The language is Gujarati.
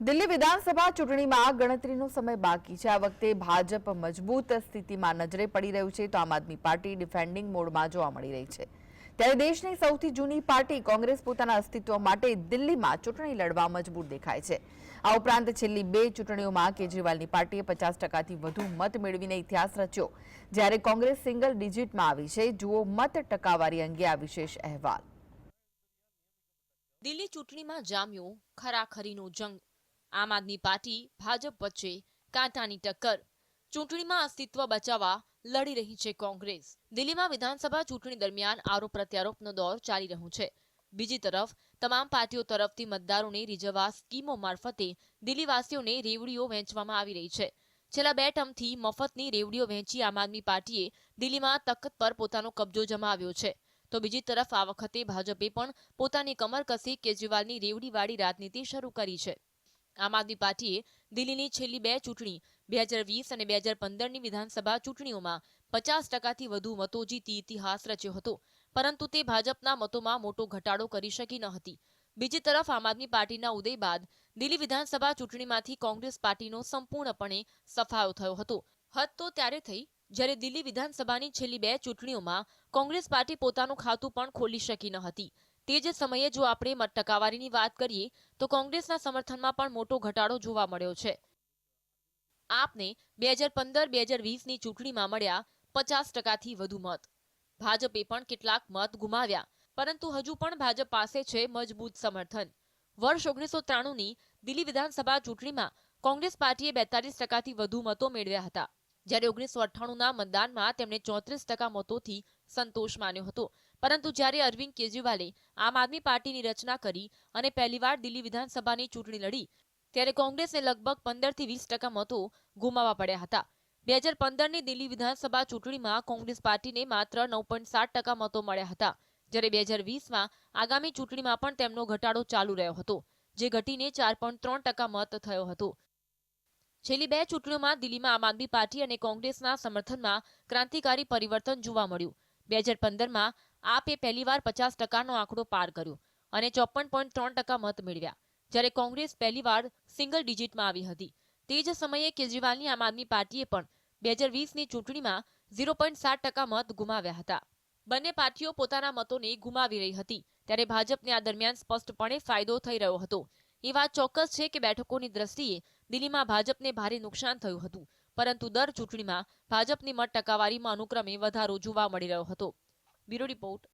દિલ્હી વિધાનસભા ચૂંટણીમાં ગણતરીનો સમય બાકી છે. આ વખતે ભાજપ મજબૂત સ્થિતિમાં નજરે પડી રહ્યું છે તો આમ આદમી પાર્ટી ડિફેન્ડિંગ મોડમાં જોવા મળી રહી છે. ત્યારે દેશની સૌથી જૂની પાર્ટી કોંગ્રેસ પોતાના અસ્તિત્વ માટે દિલ્હીમાં ચૂંટણી લડવા મજબૂર દેખાય છે. આ ઉપરાંત છેલ્લી બે ચૂંટણીઓમાં કેજરીવાલની પાર્ટીએ પચાસ ટકાથી વધુ મત મેળવીને ઇતિહાસ રચ્યો. જ્યારે કોંગ્રેસ સિંગલ ડિજિટમાં આવી છે. જુઓ મત ટકાવારી અંગે આ વિશેષ અહેવાલ. દિલ્હી ચૂંટણીમાં જામ્યો ખરાખરીનો જંગ. આમ આદમી પાર્ટી ભાજપ વચ્ચે કાંટાની ટક્કર. ચૂંટણીમાં અસ્તિત્વ બચાવવા લડી રહી છે કોંગ્રેસ. દિલ્હીમાં વિધાનસભા ચૂંટણી દરમિયાન આરોપ પ્રત્યારોપનો દોર ચાલી રહ્યો છે. બીજી તરફ, તમામ પાર્ટીઓ તરફથી મતદારોને રીઝવવા સ્કીમો મારફતે દિલ્હીવાસીઓને રેવડીઓ વહેંચવામાં આવી રહી છે. છેલ્લા બે ટર્મથી મફતની રેવડીઓ વહેંચી આમ આદમી પાર્ટીએ દિલ્હીમાં તખત પર પોતાનો કબજો જમાવ્યો છે. તો બીજી તરફ, આ વખતે ભાજપે પણ પોતાની કમર કસી કેજરીવાલની રેવડીવાળી રાજનીતિ શરૂ કરી છે. આમ આદમી પાર્ટીએ દિલ્હીની છેલ્લી બે ચૂંટણી, બે હજાર વીસ અને બે હજાર પંદરની વિધાનસભા ચૂંટણીઓમાં પચાસ ટકાથી વધુ મતો જીતી ઇતિહાસ રચ્યો હતો. પરંતુ તે ભાજપના મતોમાં મોટો ઘટાડો કરી શકી ન હતી. બીજી તરફ આમ આદમી પાર્ટીના ઉદય બાદ દિલ્હી વિધાનસભા ચૂંટણીમાંથી કોંગ્રેસ પાર્ટીનો સંપૂર્ણપણે સફાયો થયો હતો. હદ તો ત્યારે થઈ, જ્યારે દિલ્હી વિધાનસભાની છેલ્લી બે ચૂંટણીઓમાં કોંગ્રેસ પાર્ટી પોતાનું ખાતું પણ ખોલી શકી ન હતી. તે જ સમયે જો આપણે ટકાવારીની વાત કરીએ, તો કોંગ્રેસના સમર્થનમાં પણ મોટો ઘટાડો જોવા મળ્યો છે. આપને બે હજાર પંદર, બે હજાર વીસની ચૂંટણીમાં મળ્યા પચાસ ટકાથી વધુ મત. ભાજપે પણ કેટલાક મત ગુમાવ્યા, પરંતુ હજુ પણ ભાજપ પાસે છે મજબૂત સમર્થન. વર્ષ ઓગણીસો ત્રાણુંની દિલ્હી વિધાનસભા ચૂંટણીમાં કોંગ્રેસ પાર્ટીએ બેતાલીસ ટકાથી વધુ મતો મેળવ્યા હતા. જ્યારે ઓગણીસો અઠ્ઠાણુંના મતદાનમાં તેમણે ચોત્રીસ ટકા મતોથી સંતોષ માન્યો હતો. પરંતુ જ્યારે અરવિંદ કેજરીવાલે આમ આદમી પાર્ટીની રચના કરી અને પહેલીવાર દિલ્હી વિધાનસભાની ચૂંટણી લડી, ત્યારે કોંગ્રેસને લગભગ પંદરથી વીસ ટકા મતો ગુમાવવા પડ્યા હતા. બે હજાર પંદરની દિલ્હી વિધાનસભા ચૂંટણીમાં કોંગ્રેસ પાર્ટીને માત્ર નવ પોઈન્ટ સાત ટકા મતો મળ્યા હતા. જ્યારે બે હજાર વીસમાં આગામી ચૂંટણીમાં પણ તેમનો ઘટાડો ચાલુ રહ્યો હતો, જે ઘટીને ચાર પોઈન્ટ ત્રણ ટકા મત થયો હતો. છેલ્લી બે ચૂંટણીઓમાં દિલ્હીમાં આમ આદમી પાર્ટી અને કોંગ્રેસના સમર્થનમાં ક્રાંતિકારી પરિવર્તન જોવા મળ્યું. બે હજાર પંદરમાં આપે પહેલીવાર પચાસ ટકાનો આંકડો પાર કર્યો અને ચોપન પોઈન્ટ ત્રણ ટકા મત મેળવ્યા. જ્યારે કોંગ્રેસ પહેલીવાર સિંગલ ડિજિટમાં આવી હતી. તે જ સમયે કેજરીવાલની આમ આદમી પાર્ટીએ પણ બે હજાર વીસની ચૂંટણીમાં ઝીરો પોઈન્ટ સાત ટકા મત ગુમાવ્યા હતા. બંને પાર્ટીઓ પોતાના મતોને ગુમાવી રહી હતી. ત્યારે ભાજપને આ દરમિયાન સ્પષ્ટપણે ફાયદો થઈ રહ્યો હતો. એ વાત ચોક્કસ છે કે બેઠકોની દ્રષ્ટિએ દિલ્હીમાં ભાજપને ભારે નુકસાન થયું હતું. પરંતુ દર ચૂંટણીમાં ભાજપની મત ટકાવારીમાં અનુક્રમે વધારો જોવા મળી રહ્યો હતો. Bureau report